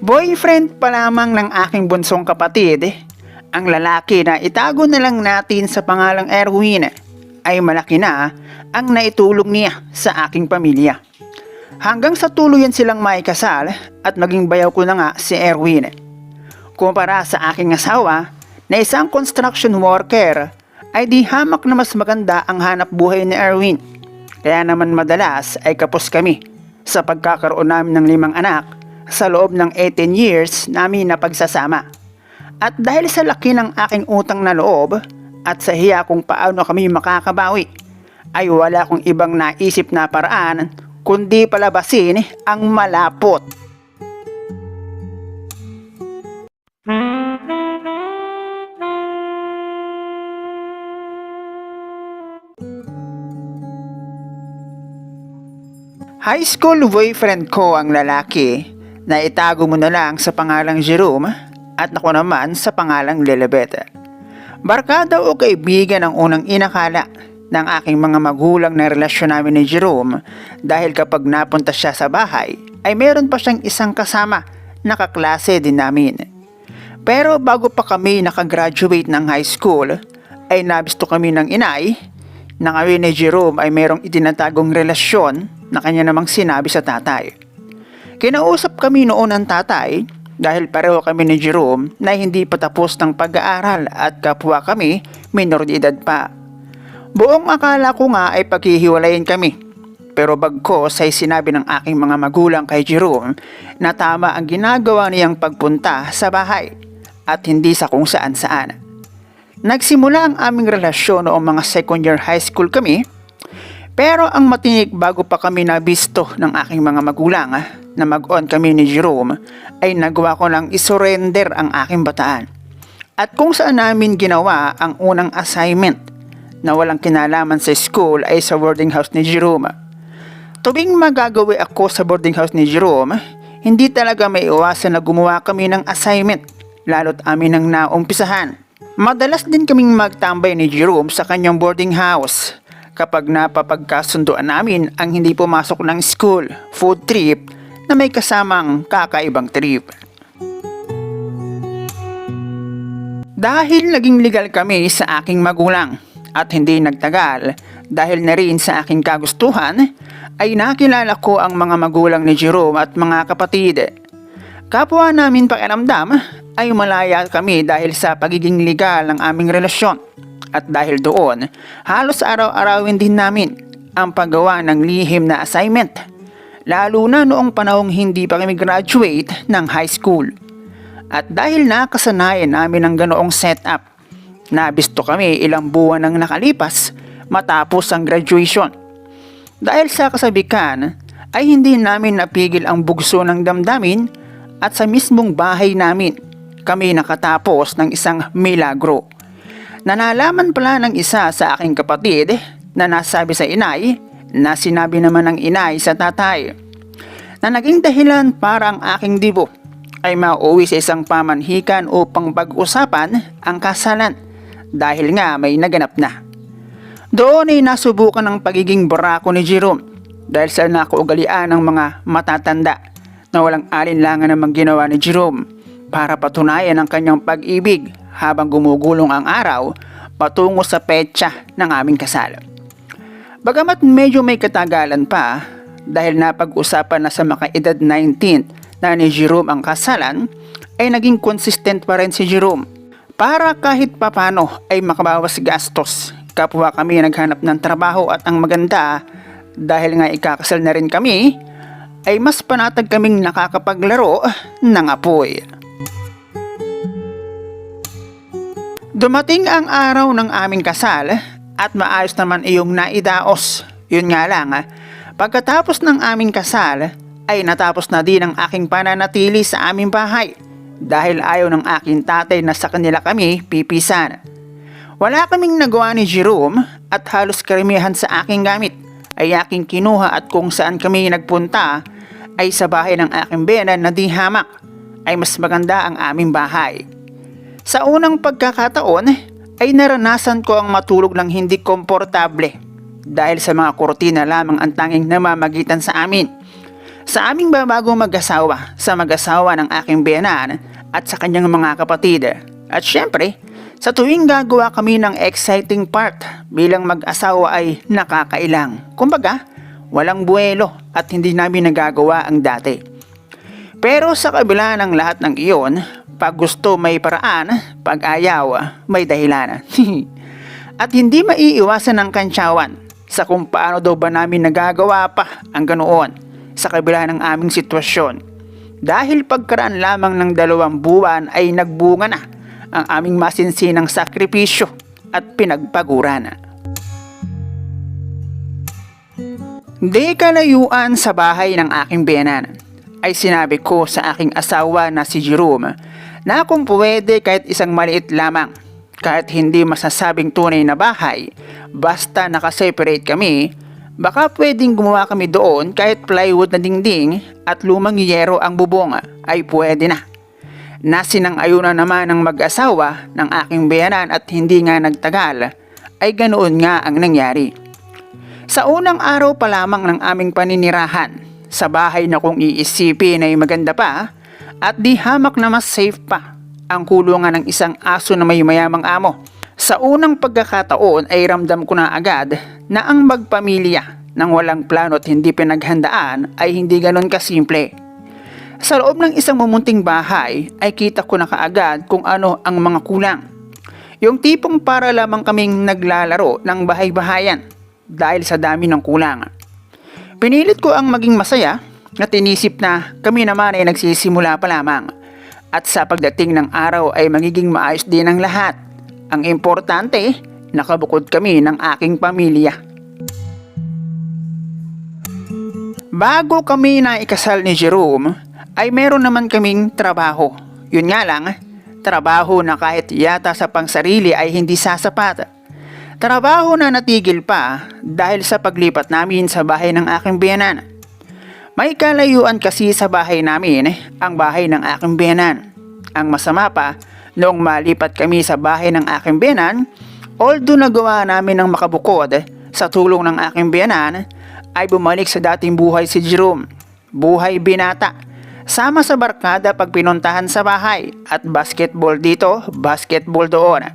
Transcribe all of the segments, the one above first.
Boyfriend pa lamang ng aking bunsong kapatid, ang lalaki na itago na lang natin sa pangalang Erwin ay malaki na ang naitulong niya sa aking pamilya. Hanggang sa tuluyan silang may kasal at maging bayaw ko na nga si Erwin. Kumpara sa aking asawa na isang construction worker ay di hamak na mas maganda ang hanap buhay ni Erwin. Kaya naman madalas ay kapos kami sa pagkakaroon namin ng limang anak sa loob ng 18 years namin na pagsasama. At dahil sa laki ng aking utang na loob at sa hiya kung paano kami makakabawi, ay wala akong ibang naisip na paraan kundi palabasin ang malapot. High school boyfriend ko ang lalaki na itago mo na lang sa pangalang Jerome at ako naman sa pangalang Lilibet. Barkada o kaibigan ang unang inakala ng aking mga magulang na relasyon namin ni Jerome dahil kapag napunta siya sa bahay ay meron pa siyang isang kasama na kaklase din namin. Pero bago pa kami nakagraduate ng high school ay nabisto kami ng inay na kami ni Jerome ay merong itinatagong relasyon na kanya namang sinabi sa tatay. Kinausap kami noon ng tatay dahil pareho kami ni Jerome na hindi pa tapos ng pag-aaral at kapwa kami minor de edad pa. Buong akala ko nga ay paghihiwalayin kami. Pero bagkos ay sinabi ng aking mga magulang kay Jerome na tama ang ginagawa niyang pagpunta sa bahay at hindi sa kung saan saan. Nagsimula ang aming relasyon noong mga second year high school kami pero ang matinik bago pa kami nabisto ng aking mga magulang na mag-on kami ni Jerome ay nagawa ko lang isurrender ang aking bataan. At kung saan namin ginawa ang unang assignment na walang kinalaman sa school ay sa boarding house ni Jerome. Tuwing magagawi ako sa boarding house ni Jerome, hindi talaga may iwasan na gumawa kami ng assignment, lalo't amin ang naumpisahan. Madalas din kaming magtambay ni Jerome sa kanyang boarding house kapag napapagkasunduan namin ang hindi pumasok ng school, food trip na may kasamang kakaibang trip. Dahil naging legal kami sa aking magulang at hindi nagtagal dahil na rin sa aking kagustuhan ay nakilala ko ang mga magulang ni Jerome at mga kapatid. Kapwa namin pakiramdam ay malaya kami dahil sa pagiging legal ng aming relasyon. At dahil doon, halos araw-arawin din namin ang paggawa ng lihim na assignment. Lalo na noong panahong hindi pa kami graduate ng high school. At dahil nakasanayan namin ang ganoong setup, nabisto kami ilang buwan nang nakalipas matapos ang graduation. Dahil sa kasabikan, ay hindi namin napigil ang bugso ng damdamin at sa mismong bahay namin kami nakatapos ng isang milagro. Nanalaman pala ng isa sa aking kapatid na nasabi sa inay na sinabi naman ng inay sa tatay na naging dahilan para ang aking dibo ay mauwi sa isang pamanhikan upang pag-usapan ang kasalan dahil nga may naganap na. Doon ay nasubukan ang pagiging barako ni Jerome dahil sa nakuugalian ng mga matatanda na walang alinlangan namang ginawa ni Jerome para patunayan ang kanyang pag-ibig habang gumugulong ang araw patungo sa petsa ng aming kasal. Bagamat medyo may katagalan pa dahil napag-usapan na sa makaedad 19 na ni Jerome ang kasalan, ay naging consistent pa rin si Jerome para kahit papano ay makabawas gastos. Kapwa kami naghanap ng trabaho at ang maganda dahil nga ikakasal na rin kami, ay mas panatag kaming nakakapaglaro ng apoy. Dumating ang araw ng aming kasal at maayos naman iyong naidaos. Yun nga lang, ah, pagkatapos ng aming kasal ay natapos na din ang aking pananatili sa aming bahay dahil ayaw ng aking tatay na sa kanila kami pipisan. Wala kaming nagawa ni Jerome at halos karamihan sa aking gamit ay aking kinuha at kung saan kami nagpunta ay sa bahay ng aking benan na di hamak ay mas maganda ang aming bahay. Sa unang pagkakataon ay naranasan ko ang matulog ng hindi komportable dahil sa mga kurtina lamang ang tanging namamagitan sa amin. Sa aming babagong mag-asawa, sa mag-asawa ng aking biyanan at sa kanyang mga kapatid. At syempre, sa tuwing gagawa kami ng exciting part bilang mag-asawa ay nakakailang. Kumbaga, walang buwelo at hindi namin nagagawa ang dati. Pero sa kabila ng lahat ng iyon, pag gusto may paraan, pag ayaw may dahilan. At hindi maiiwasan ng kantsawan sa kung paano daw ba namin nagagawa pa ang ganoon sa kabila ng aming sitwasyon. Dahil pagkaraan lamang ng dalawang buwan ay nagbunga na ang aming masinsinang sakripisyo at pinagpaguran. Di kalayuan sa bahay ng aking biyanan ay sinabi ko sa aking asawa na si Jerome na kung pwede kahit isang maliit lamang kahit hindi masasabing tunay na bahay basta nakaseparate kami baka pwedeng gumawa kami doon kahit plywood na dingding at lumang yero ang bubong ay pwede na. Nasinang-ayunan naman ng mag-asawa ng aking biyanan at hindi nga nagtagal ay ganoon nga ang nangyari. Sa unang araw pa lamang ng aming paninirahan, sa bahay na kung iisipin ay maganda pa at di hamak na mas safe pa ang kulungan ng isang aso na may mayamang amo. Sa unang pagkakataon ay ramdam ko na agad na ang magpamilya ng walang plano at hindi pinaghandaan ay hindi ganon kasimple. Sa loob ng isang mumunting bahay ay kita ko na kaagad kung ano ang mga kulang. Yung tipong para lamang kaming naglalaro ng bahay-bahayan dahil sa dami ng kulang. Pinilit ko ang maging masaya at inisip na kami naman ay nagsisimula pa lamang at sa pagdating ng araw ay magiging maayos din ang lahat. Ang importante, nakabukod kami ng aking pamilya. Bago kami na ikasal ni Jerome, ay meron naman kaming trabaho. Yun nga lang, trabaho na kahit yata sa pangsarili ay hindi sasapat. Trabaho na natigil pa dahil sa paglipat namin sa bahay ng aking biyanan. May kalayuan kasi sa bahay namin ang bahay ng aking biyanan. Ang masama pa, noong malipat kami sa bahay ng aking biyanan, although nagawa namin ng makabukod sa tulong ng aking biyanan, ay bumalik sa dating buhay si Jerome. Buhay binata. Sama sa barkada pag pinuntahan sa bahay at basketball dito, basketball doon.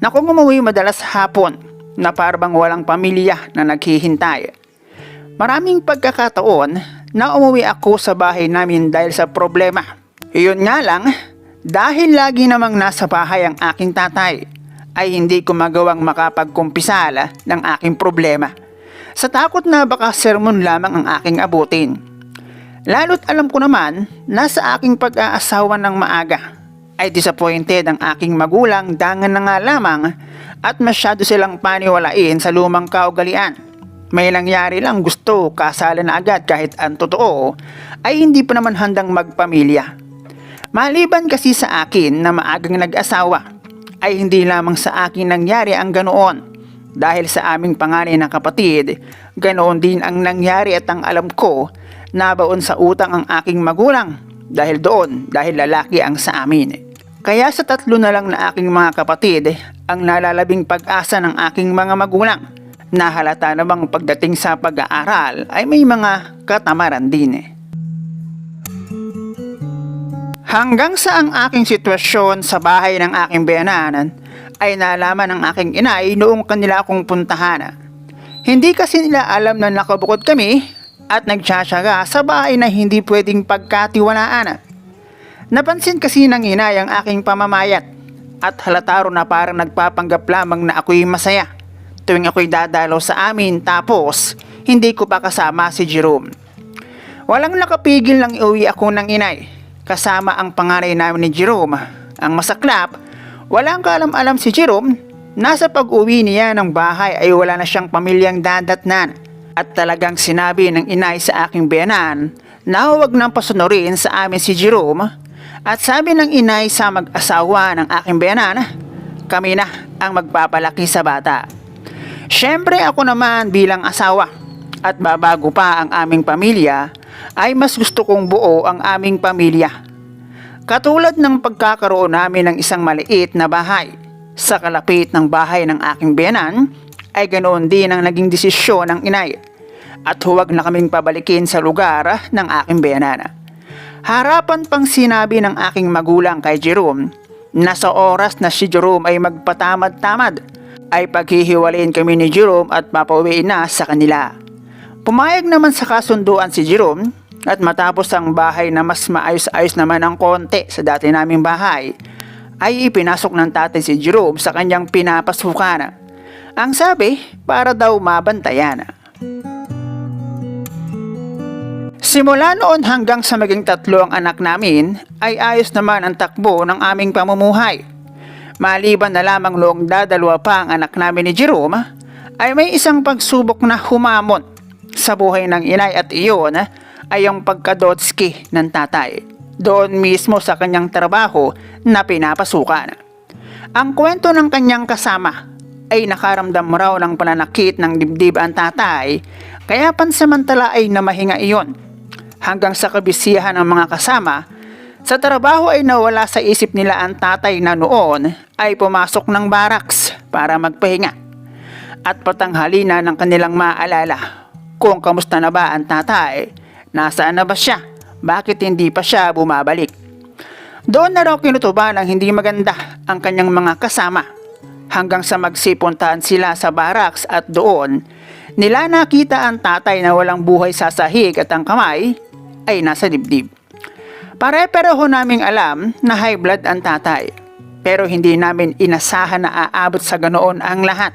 Na kung umuwi madalas hapon na parang walang pamilya na naghihintay. Maraming pagkakataon na umuwi ako sa bahay namin dahil sa problema. Iyon nga lang, dahil lagi namang nasa bahay ang aking tatay, ay hindi ko magawang makapagkumpisala ng aking problema. Sa takot na baka sermon lamang ang aking abutin. Lalo't alam ko naman na sa aking pag-aasawa ng maaga ay disappointed ang aking magulang dangan na nga lamang at masyado silang paniwalain sa lumang kaugalian. May nangyari lang gusto kasala na agad kahit ang totoo ay hindi pa naman handang magpamilya. Maliban kasi sa akin na maagang nag-asawa ay hindi lamang sa akin nangyari ang ganoon. Dahil sa aming panganay na kapatid, ganoon din ang nangyari at ang alam ko nabaon sa utang ang aking magulang dahil doon dahil lalaki ang sa amin. Kaya sa tatlo na lang na aking mga kapatid ang nalalabing pag-asa ng aking mga magulang na halata namang pagdating sa pag-aaral ay may mga katamaran din. Hanggang sa ang aking sitwasyon sa bahay ng aking bayanan ay nalaman ng aking inay noong kanila akong puntahan. Hindi kasi nila alam na nakabukod kami at nagtsatsaga sa bahay na hindi pwedeng pagkatiwalaan. Napansin kasi ng inay ang aking pamamayat at halataro na parang nagpapanggap lamang na ako'y masaya tuwing ako'y dadalaw sa amin tapos hindi ko pa kasama si Jerome. Walang nakapigil nang iuwi ako ng inay kasama ang pangaray namin ni Jerome. Ang masaklap, walang kaalam-alam si Jerome nasa pag-uwi niya ng bahay ay wala na siyang pamilyang dadatnan at talagang sinabi ng inay sa aking biyanan na huwag nang pasunurin sa amin si Jerome at sabi ng inay sa mag-asawa ng aking biyanan, kami na ang magpapalaki sa bata. Siyempre ako naman bilang asawa at babago pa ang aming pamilya ay mas gusto kong buo ang aming pamilya. Katulad ng pagkakaroon namin ng isang maliit na bahay sa kalapit ng bahay ng aking biyanan ay ganoon din ang naging desisyon ng inay. at huwag na kaming pabalikin sa lugar ng aking bayanana. Harapan pang sinabi ng aking magulang kay Jerome na sa oras na si Jerome ay magpatamad-tamad ay paghihiwalayin kami ni Jerome at papauwiin na sa kanila. Pumayag naman sa kasunduan si Jerome at matapos ang bahay na mas maayos-ayos naman ang konti sa dati naming bahay ay ipinasok ng tatay si Jerome sa kanyang pinapasukan. Ang sabi, para daw mabantayan. Simula noon hanggang sa maging tatlo ang anak namin, ay ayos naman ang takbo ng aming pamumuhay. Maliban na lamang noong dadalwa pa ang anak namin ni Jerome, ay may isang pagsubok na humamon sa buhay ng inay at iyon ay ang pagkadotski ng tatay. Doon mismo sa kanyang trabaho na pinapasukan. Ang kwento ng kanyang kasama ay nakaramdam raw ng pananakit ng dibdib ang tatay kaya pansamantala ay namahinga iyon. Hanggang sa kabisihan ng mga kasama, sa trabaho ay nawala sa isip nila ang tatay na noon ay pumasok ng baraks para magpahinga. At patanghali na ng kanilang maalala kung kamusta na ba ang tatay, nasaan na ba siya, bakit hindi pa siya bumabalik. Doon na raw kinutuba ng hindi maganda ang kanyang mga kasama hanggang sa magsipuntahan sila sa baraks at doon nila nakita ang tatay na walang buhay sa sahig at ang kamay ay nasa dibdib. Pare-pareho naming alam na high blood ang tatay pero hindi namin inasahan na aabot sa ganoon ang lahat.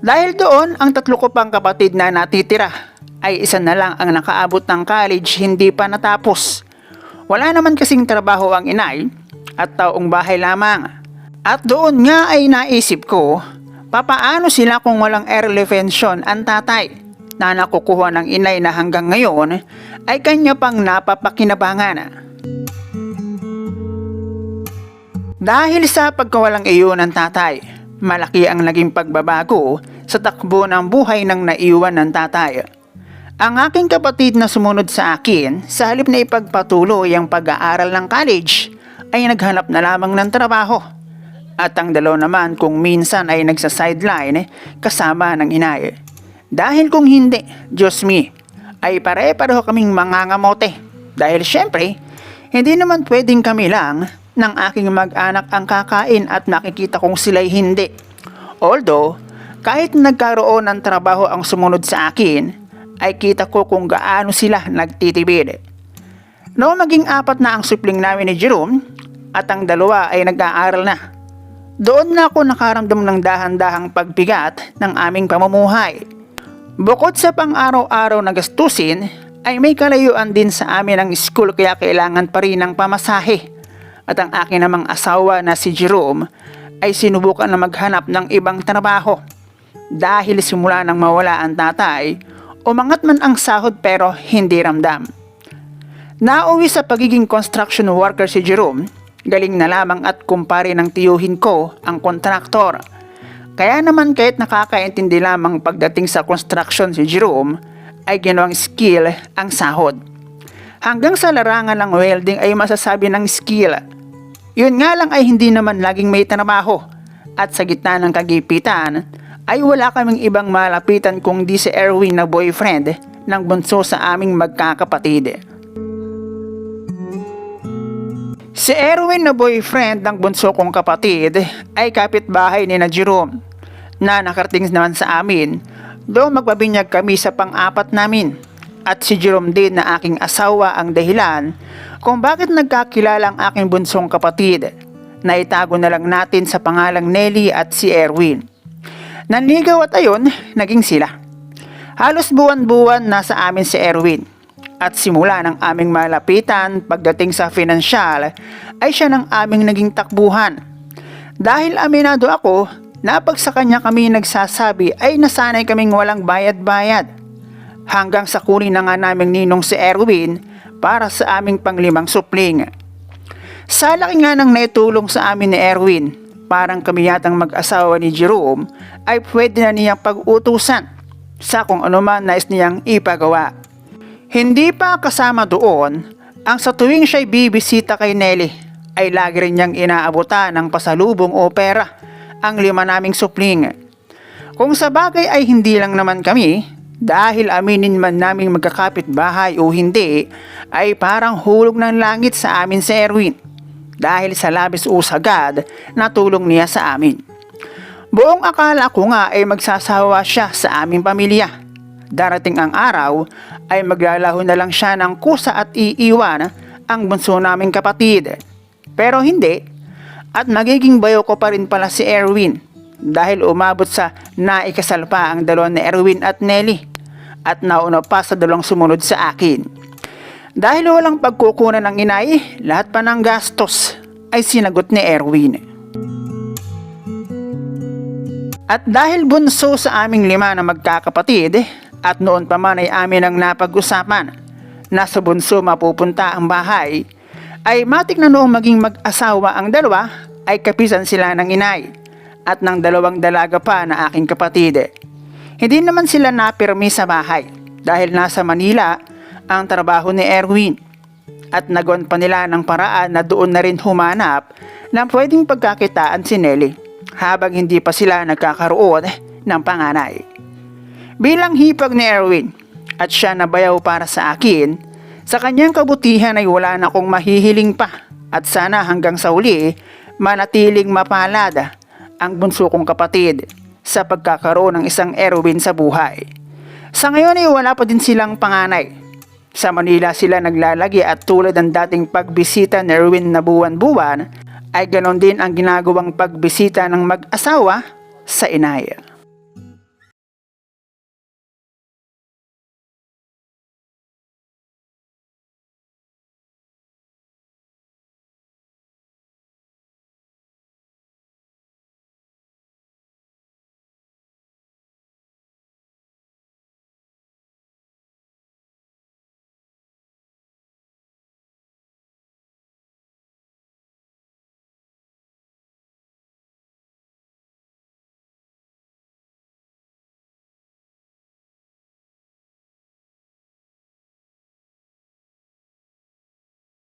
Dahil doon ang tatlo ko pang kapatid na natitira ay isa na lang ang nakaabot ng college hindi pa natapos. Wala naman kasing trabaho ang inay at taong bahay lamang. At doon nga ay naisip ko, papaano sila kung walang early pension ang tatay na nakukuha ng inay na hanggang ngayon ay kanya pang napapakinabangan. Dahil sa pagkawalang iyon ng tatay, malaki ang naging pagbabago sa takbo ng buhay ng naiwan ng tatay. Ang aking kapatid na sumunod sa akin, sa halip na ipagpatuloy ang pag-aaral ng college, ay naghanap na lamang ng trabaho. At ang dalaw naman kung minsan ay nagsa-sideline kasama ng inay. Dahil kung hindi, Diyos me, ay pare-pareho kaming mangangamote. Dahil syempre, hindi naman pwedeng kami lang ng aking mag-anak ang kakain at nakikita kong sila'y hindi. Although, kahit nagkaroon ng trabaho ang sumunod sa akin, ay kita ko kung gaano sila nagtitibid. Noong maging apat na ang supling namin ni Jerome at ang dalawa ay nag-aaral na. Doon na ako nakaramdam ng dahan-dahang pagbigat ng aming pamumuhay. Bukod sa pang-araw-araw na gastusin, ay may kalayuan din sa amin ang school kaya kailangan pa rin ng pamasahe. At ang akin namang asawa na si Jerome ay sinubukan na maghanap ng ibang trabaho. Dahil simula nang mawala ang tatay, umangat man ang sahod pero hindi ramdam. Nauwi sa pagiging construction worker si Jerome, galing na lamang at kumpare ng tiyuhin ko ang kontraktor. Kaya naman kahit nakakaintindi lamang pagdating sa construction si Jerome, ay ginawang skill ang sahod. Hanggang sa larangan ng welding ay masasabi ng skill. Yun nga lang ay hindi naman laging may trabaho. At sa gitna ng kagipitan, ay wala kaming ibang malapitan kung di si Erwin na boyfriend ng bunso sa aming magkakapatid. Si Erwin na boyfriend ng bunso kong kapatid ay kapitbahay ni na Jerome na nakarating naman sa amin doon magbabinyag kami sa pang-apat namin at si Jerome din na aking asawa ang dahilan kung bakit nagkakilala ang aking bunsong kapatid na itago na lang natin sa pangalang Nelly at si Erwin. Nanligaw at ayon, naging sila. Halos buwan-buwan nasa amin si Erwin. At simula ng aming malapitan pagdating sa finansyal ay siya ng aming naging takbuhan. Dahil aminado ako na pag sa kanya kami nagsasabi ay nasanay kaming walang bayad-bayad. Hanggang sa kunin na nga naming ninong si Erwin para sa aming panglimang supling. Sa laki nga ng naitulong sa amin ni Erwin, parang kami yatang mag-asawa ni Jerome ay pwede na niyang pag-utusan sa kung ano man nais niyang ipagawa. Hindi pa kasama doon ang sa tuwing siya'y bibisita kay Nelly ay lagi rin niyang inaabutan ng pasalubong o pera ang lima naming supling. Kung sa bagay ay hindi lang naman kami, Dahil aminin man naming magkakapit bahay o hindi, ay parang hulog ng langit sa amin si Erwin. Dahil sa labis usagad na tulong niya sa amin. Buong akala ko nga ay magsasawa siya sa aming pamilya. Darating ang araw ay maglalaho na lang siya ng kusa at iiwan ang bunso naming kapatid. Pero hindi. At magiging bayo ko pa rin pala si Erwin dahil umabot sa naikasal pa ang dalawa ni Erwin at Nelly at nauna pa sa dalawang sumunod sa akin. Dahil walang pagkukunan ng inay, lahat pa ng gastos ay sinagot ni Erwin. At dahil bunso sa aming lima na magkakapatid, at noon pa man ay amin ang napag-usapan na sa bunso mapupunta ang bahay, ay matik na noong maging mag-asawa ang dalawa ay kapisan sila ng inay at ng dalawang dalaga pa na aking kapatid. Hindi naman sila napirmi sa bahay dahil nasa Manila ang trabaho ni Erwin at nagon pa nila ng paraan na doon na rin humanap ng pwedeng pagkakitaan si Nelly habang hindi pa sila nagkakaroon ng panganay. Bilang hipag ni Erwin at siya na bayaw para sa akin, sa kanyang kabutihan ay wala na akong mahihiling pa at sana hanggang sa uli manatiling mapalad ang bunso kong kapatid sa pagkakaroon ng isang Erwin sa buhay. Sa ngayon ay wala pa din silang panganay. Sa Manila sila naglalagi at tulad ng dating pagbisita ni Erwin na buwan-buwan ay ganon din ang ginagawang pagbisita ng mag-asawa sa inay.